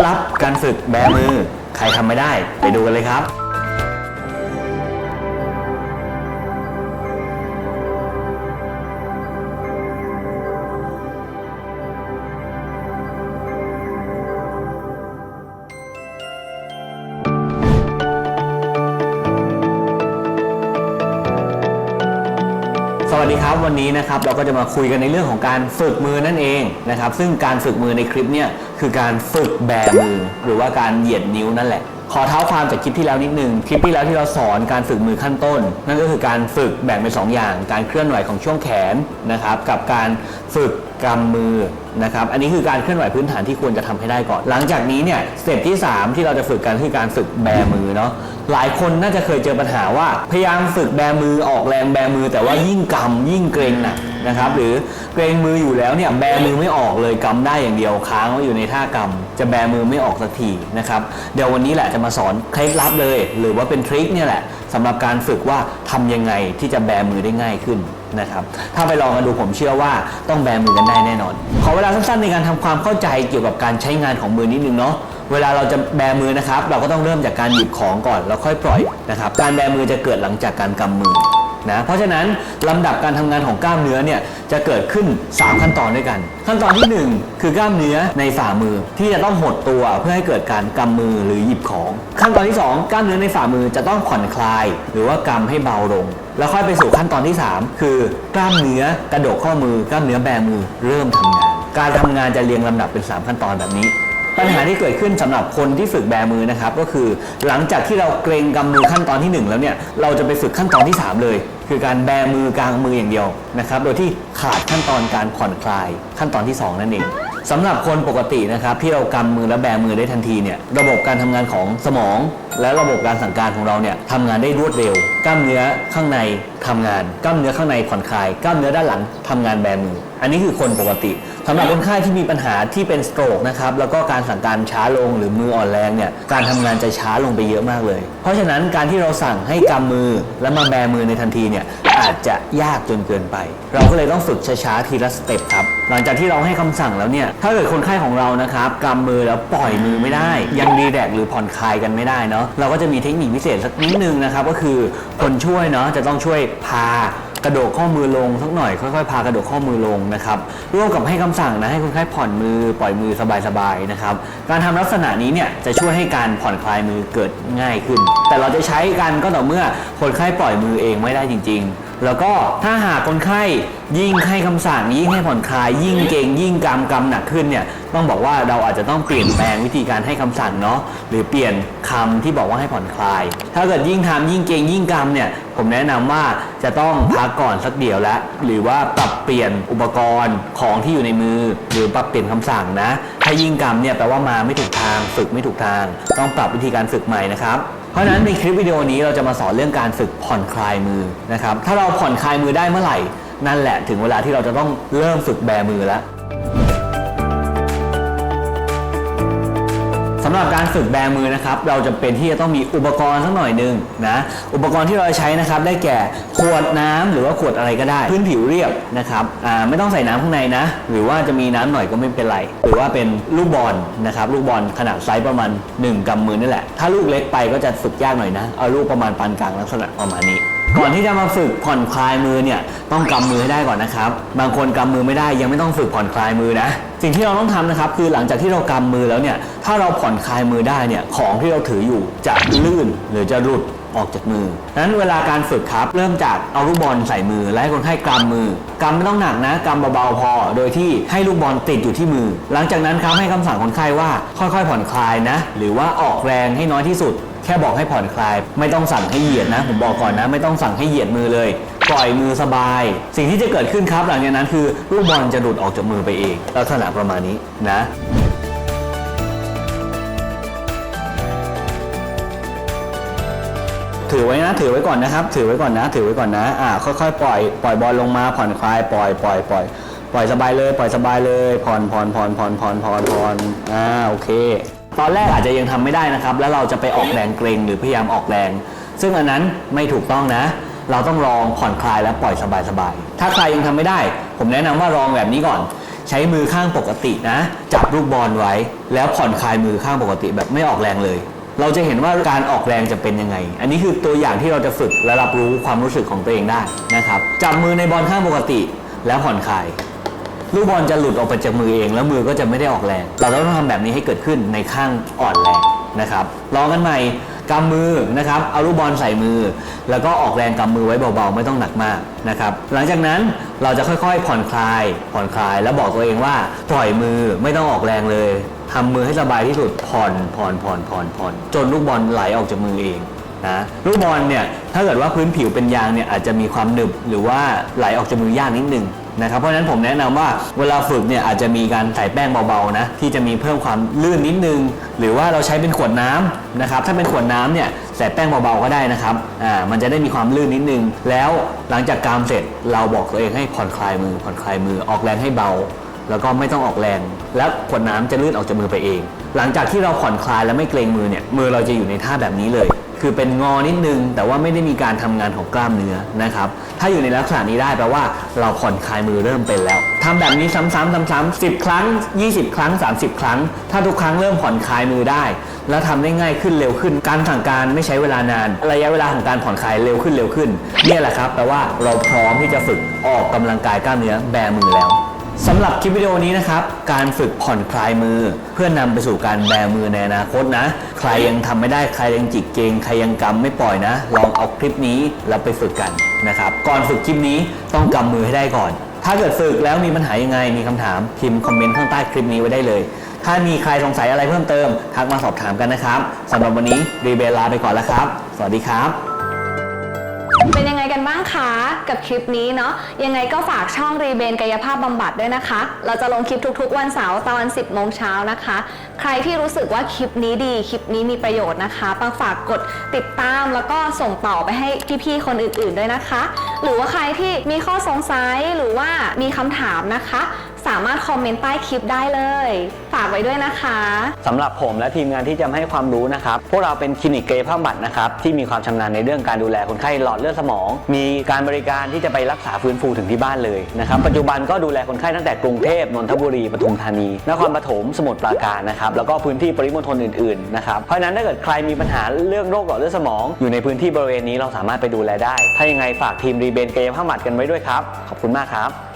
ดลับการฝึกแบมือ ใครทำไม่ได้ ไปดูกันเลยครับ วัสดีครับวันนี้นะครับเราก็จะมาคุยกันในเรื่องของการฝึกมือนั่นเองนะครับซึ่งการฝึกมือในคลิปเนี่ยคือการฝึกแบมือ หรือว่าการเหยียดนิ้วนั่นแหละ ขอเท้าความจากคลิปที่แล้วนิดนึงคลิปที่แล้วที่เราสอนการฝึกมือขั้นต้น นั่นก็คือการฝึกแบ่งเป็นสองอย่าง การเคลื่อนไหวของช่วงแขนนะครับกับการฝึกกำมือนะครับอันนี้คือการเคลื่อนไหวพื้นฐานที่ควรจะทำให้ได้ก่อน หลังจากนี้เนี่ยสเต็ปที่ 3 ที่เราจะฝึกกันคือการฝึกแบมือเนาะหลายคนน่าจะเคยเจอปัญหาว่า พยายามฝึกแบมือออกแรงแบมือ แต่ว่ายิ่งกำยิ่งเกรงหนัก นะครับ หรือเกรงมืออยู่แล้วเนี่ยแบมือไม่ออกเลยกำได้อย่างเดียวค้างไว้อยู่ในท่ากำจะแบมือไม่ออกสักทีนะครับเดี๋ยววันนี้แหละจะมาสอนเคล็ดลับเลย หรือว่าเป็นทริคเนี่ยแหละสำหรับการฝึกว่าทำยังไงที่จะแบมือได้ง่ายขึ้นนะครับถ้าไปลองกันดูผมเชื่อว่าต้องแบมือกันได้แน่นอน ขอเวลาสั้นๆในการทำความเข้าใจเกี่ยวกับการใช้งานของมือนิดนึงเนาะเวลาเราจะแบมือนะครับ เราก็ต้องเริ่มจากการหยิบของก่อนแล้วค่อยปล่อยนะครับ การแบมือจะเกิดหลังจากการกำมือ นะเพราะฉะนั้นลำดับการทำงานของกล้ามเนื้อเนี่ยจะเกิดขึ้น 3 ขั้นตอนด้วยกัน ขั้นตอนทีหนึ่1 คือกล้ามเนื้อในฝ่ามือที่จะต้องหดตัวเพื่อให้เกิดการกำมือหรือหยิบของ ขั้นตอนที่ 2 กล้ามเนื้อในฝ่ามือจะต้องผ่อนคลาย หรือว่ากำให้เบาลง แล้วค่อยไปสู่ขั้นตอนที่ 3 คือกล้ามเนื้อกระดกข้อมือกล้ามเนื้อแบมือเริ่มทำงาน การทำงานจะเรียงลำดับเป็น 3 ขั้นตอนแบบนี้ ปัญหาที่เกิดขึ้นสำหรับคนที่ฝึกแบมือนะครับก็คือ หลังจากที่เราเกรงกำมือขั้นตอนที่ 1 แล้วเนี่ยเราจะไปฝึกขั้นตอนที่ 3 เลย คือการแบมือกลางมืออย่างเดียวนะครับ โดยที่ขาดขั้นตอนการผ่อนคลายขั้นตอนที่ 2 นั่นเองสำหรับคนปกตินะครับที่เรากำมือและแบมือได้ทันทีเนี่ยระบบการทำงานของสมอง และระบบการสั่งการของเราเนี่ยทำงานได้รวดเร็ว กล้ามเนื้อข้างในทำงาน กล้ามเนื้อข้างในผ่อนคลาย กล้ามเนื้อด้านหลังทำงานแบมือ อันนี้คือคนปกติสำหรับคนไข้ที่มีปัญหาที่เป็นสโตรกนะครับแล้วก็การสั่งการช้าลงหรือมืออ่อนแรงเนี่ยการทำงานจะช้าลงไปเยอะมากเลย เพราะฉะนั้นการที่เราสั่งให้กำมือแล้วมาแบมือในทันทีเนี่ยอาจจะยากจนเกินไป เราก็เลยต้องฝึกช้าๆทีละสเต็ปครับหลังจากที่เราให้คำสั่งแล้วเนี่ยถ้าเกิดคนไข้ของเรานะครับกำมือแล้วปล่อยมือไม่ได้ ยังรีแลกหรือผ่อนคลายกันไม่ได้เนาะเราก็จะมีเทคนิคพิเศษสักนิดนึงนะครับก็คือคนช่วยเนาะจะต้องช่วยพา กระโดดข้อมือลงสักหน่อยค่อยๆพากระโดดข้อมือลงนะครับร่วมกับให้คำสั่งนะให้คนไข้ผ่อนมือปล่อยมือสบายๆนะครับการทำลักษณะนี้เนี่ยจะช่วยให้การผ่อนคลายมือเกิดง่ายขึ้น แต่เราจะใช้กันก็ต่อเมื่อคนไข้ปล่อยมือเองไม่ได้จริง ๆแล้วก็ถ้าหากคนไข้ยิ่งให้คำสั่งยิ่งให้ผ่อนคลาย ยิ่งเก่งยิ่งกำกำหนักขึ้นเนี่ยต้องบอกว่าเราอาจจะต้องเปลี่ยนแปลงวิธีการให้คำสั่งเนาะหรือเปลี่ยนคำที่บอกว่าให้ผ่อนคลาย ถ้าเกิดยิ่งทำยิ่งเก่งยิ่งกำเนี่ย ผมแนะนำว่าจะต้องพักก่อนสักเดียวแล้วหรือว่าปรับเปลี่ยนอุปกรณ์ของที่อยู่ในมือ หรือปรับเปลี่ยนคำสั่งนะ ถ้ายิ่งกำเนี่ยแปลว่ามาไม่ถูกทางฝึกไม่ถูกทาง ต้องปรับวิธีการฝึกใหม่นะครับ เพราะฉะนั้นในคลิปวิดีโอนี้เราจะมาสอนเรื่องการฝึกผ่อนคลายมือนะครับถ้าเราผ่อนคลายมือได้เมื่อไหร่ นั่นแหละถึงเวลาที่เราจะต้องเริ่มฝึกแบมือแล้ว หรับการฝึกแบมือนะครับ เราจะเป็นที่จะต้องมีอุปกรณ์สักหน่อยหนึ่งนะอุปกรณ์ที่เราจะใช้นะครับ ได้แก่ขวดน้ำหรือว่าขวดอะไรก็ได้ พื้นผิวเรียบนะครับอ่าไม่ต้องใส่น้ำข้างในนะ หรือว่าจะมีน้ำหน่อยก็ไม่เป็นไร หรือว่าเป็นลูกบอลนะครับลูกบอลขนาดไซส์ประมาณ 1กำมือนี่แหละถ้าลูกเล็กไปก็จะฝึกยากหน่อยนะเอาลูกประมาณปานกลางลักษณะประมาณนี้ ก่อนที่จะมาฝึกผ่อนคลายมือเนี่ยต้องกำมือให้ได้ก่อนนะครับ บางคนกำมือไม่ได้ยังไม่ต้องฝึกผ่อนคลายมือนะสิ่งที่เราต้องทำนะครับคือหลังจากที่เรากำมือแล้วเนี่ยถ้าเราผ่อนคลายมือได้เนี่ยของที่เราถืออยู่จะลื่นหรือจะหลุดออกจากมือดังนั้นเวลาการฝึกครับ เริ่มจากเอาลูกบอลใส่มือ และให้คนไข้กำมือกำไม่ต้องหนักนะกำเบาๆพอ โดยที่ให้ลูกบอลติดอยู่ที่มือ หลังจากนั้นครับให้คำสั่งคนไข้ว่าค่อยๆผ่อนคลายนะ หรือว่าออกแรงให้น้อยที่สุด แค่บอกให้ผ่อนคลาย ไม่ต้องสั่งให้เหยียดนะ ผมบอกก่อนนะ ไม่ต้องสั่งให้เหยียดมือเลย ปล่อยมือสบาย สิ่งที่จะเกิดขึ้นครับ หลังจากนั้นคือลูกบอลจะหลุดออกจากมือไปเอง ลักษณะประมาณนี้นะถือไว้นะถือไว้ก่อนนะครับ ถือไว้ก่อนนะ ถือไว้ก่อนนะอ่าค่อยๆปล่อยปล่อยบอลลงมาผ่อนคลายปล่อยปล่อยปล่อยปล่อยสบายเลย ปล่อยสบายเลยผ่อนผ่อนผ่อนผ่อนผ่อนผ่อนผ่อนอ่าโอเค ตอนแรกอาจจะยังทำไม่ได้นะครับ แล้วเราจะไปออกแรงเกรงหรือพยายามออกแรง ซึ่งอันนั้นไม่ถูกต้องนะ เราต้องลองผ่อนคลายและปล่อยสบายๆถ้าใครยังทำไม่ได้ ผมแนะนำว่าลองแบบนี้ก่อน ใช้มือข้างปกตินะ จับลูกบอลไว้ แล้วผ่อนคลายมือข้างปกติแบบไม่ออกแรงเลย เราจะเห็นว่าการออกแรงจะเป็นยังไง อันนี้คือตัวอย่างที่เราจะฝึกและรับรู้ความรู้สึกของตัวเองได้นะครับ จับมือในบอลข้างปกติ แล้วผ่อนคลาย ลูกบอลจะหลุดออกไปจากมือเอง แล้วมือก็จะไม่ได้ออกแรง เราต้องทำแบบนี้ให้เกิดขึ้นในข้างอ่อนแรงนะครับลองกันใหม่กำมือนะครับ เอาลูกบอลใส่มือ แล้วก็ออกแรงกำมือไว้เบาๆ ไม่ต้องหนักมากนะครับ หลังจากนั้นเราจะค่อยๆ ผ่อนคลาย ผ่อนคลาย แล้วบอกตัวเองว่าปล่อยมือไม่ต้องออกแรงเลยทำมือให้สบายที่สุด ผ่อน ผ่อน ผ่อน ผ่อน ผ่อน จนลูกบอลไหลออกจากมือเองนะลูกบอลเนี่ย ถ้าเกิดว่าพื้นผิวเป็นยางเนี่ยอาจจะมีความหนึบหรือว่าไหลออกจากมือยากนิดนึง นะครับเพราะฉะนั้นผมแนะนำว่าเวลาฝึกเนี่ยอาจจะมีการใส่แป้งเบาๆนะที่จะมีเพิ่มความลื่นนิดนึง หรือว่าเราใช้เป็นขวดน้ำนะครับถ้าเป็นขวดน้ำเนี่ยใส่แป้งเบาๆก็ได้นะครับอ่ามันจะได้มีความลื่นนิดนึง แล้วหลังจากกามเสร็จเราบอกตัวเองให้ผ่อนคลายมือผ่อนคลายมือออกแรงให้เบา แล้วก็ไม่ต้องออกแรง แล้วขวดน้ำจะลื่นออกจากมือไปเอง หลังจากที่เราผ่อนคลายและไม่เกรงมือเนี่ยมือเราจะอยู่ในท่าแบบนี้เลย คือเป็นงอนิดนึง แต่ว่าไม่ได้มีการทำงานของกล้ามเนื้อนะครับ ถ้าอยู่ในลักษณะนี้ได้แปลว่าเราผ่อนคลายมือเริ่มเป็นแล้วทำแบบนี้ซ้ำๆซ้ำๆ10 ครั้ง 20 ครั้ง 30 ครั้ง ถ้าทุกครั้งเริ่มผ่อนคลายมือได้ แล้วทำได้ง่ายขึ้นเร็วขึ้น การสั่งการไม่ใช้เวลานาน ระยะเวลาของการผ่อนคลายเร็วขึ้นเร็วขึ้น เนี่ยแหละครับแปลว่าเราพร้อมที่จะฝึกออกกำลังกายกล้ามเนื้อแบมือแล้ว สำหรับคลิปวิดีโอนี้นะครับ การฝึกผ่อนคลายมือ เพื่อนำไปสู่การแบมือในอนาคตนะ ใครยังทำไม่ได้ใครยังจิกเกงใครยังกำไม่ปล่อยนะ ลองเอาคลิปนี้แล้วไปฝึกกันนะครับ ก่อนฝึกคลิปนี้ต้องกำมือให้ได้ก่อน ถ้าเกิดฝึกแล้วมีปัญหายังไงมีคำถามพิมพ์คอมเมนต์ข้างใต้คลิปนี้ไว้ได้เลย ถ้ามีใครสงสัยอะไรเพิ่มเติมทักมาสอบถามกันนะครับสำหรับวันนี้รีเบลลาไปก่อนแล้วครับ สวัสดีครับ เป็นยังไงกันบ้างคะ กับคลิปนี้เนาะยังไงก็ฝากช่องรีเบนกายภาพบำบัดด้วยนะคะ เราจะลงคลิปทุกๆ วันเสาร์ตอน 10โมงเช้านะคะ ใครที่รู้สึกว่าคลิปนี้ดี คลิปนี้มีประโยชน์นะคะปังฝากกดติดตามแล้วก็ส่งต่อไปให้พี่ๆคนอื่นๆด้วยนะคะ หรือว่าใครที่มีข้อสงสัยหรือว่ามีคำถามนะคะ สามารถคอมเมนต์ใต้คลิปได้เลย ฝากไว้ด้วยนะคะสำหรับผมและทีมงานที่จะมาให้ความรู้นะครับ พวกเราเป็นคลินิกเกยภาพบำบัดนะครับที่มีความชำนาญในเรื่องการดูแลคนไข้หลอดเลือดสมอง มีการบริการที่จะไปรักษาฟื้นฟูถึงที่บ้านเลยนะครับ ปัจจุบันก็ดูแลคนไข้ตั้งแต่กรุงเทพนนทบุรีปทุมธานีนครปฐมสมุทรปราการนะครับแล้วก็พื้นที่ปริมณฑลอื่นๆนะครับเพราะฉะนั้นถ้าเกิดใครมีปัญหาเรื่องโรคหลอดเลือดสมอง อยู่ในพื้นที่บริเวณนี้เราสามารถไปดูแลได้ ถ้ายังไงฝากทีมรีเบนเกยภาพบำบัดกันไว้ด้วยครับขอบคุณมากครับ